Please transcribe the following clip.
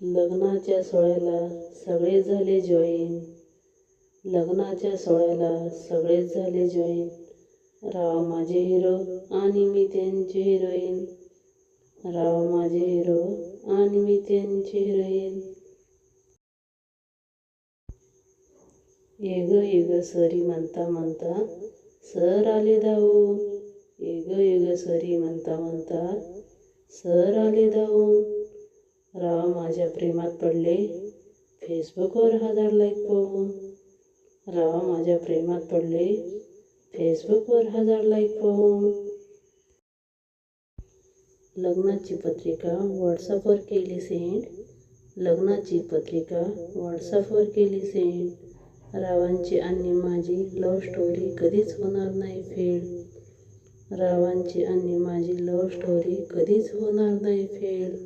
लग्नाच्या सोहळ्याला सगळे झाले जॉईन लग्नाच्या सोहळ्याला सगळेच झाले जॉईन राव माझे हिरो आणि मी त्यांची हिरोईन राव माझे हिरो आणि मी त्यांची हिरोईन येग येग सरी म्हणता म्हणता सर आले धावून येग येग सरी म्हणता म्हणता सर आले धावून राव माझ्या प्रेमात पडले. फेसबुकवर हजार लाईक पाहून. राव माझ्या प्रेमात पडले. फेसबुकवर हजार लाईक पाहून. लग्नाची पत्रिका व्हॉट्सअपवर केली सेंड लग्नाची पत्रिका व्हॉट्सअपवर केली सेंड रावांची आणि माझी लव्ह स्टोरी कधीच होणार नाही फेड रावांची आणि माझी लव्ह स्टोरी कधीच होणार नाही फेड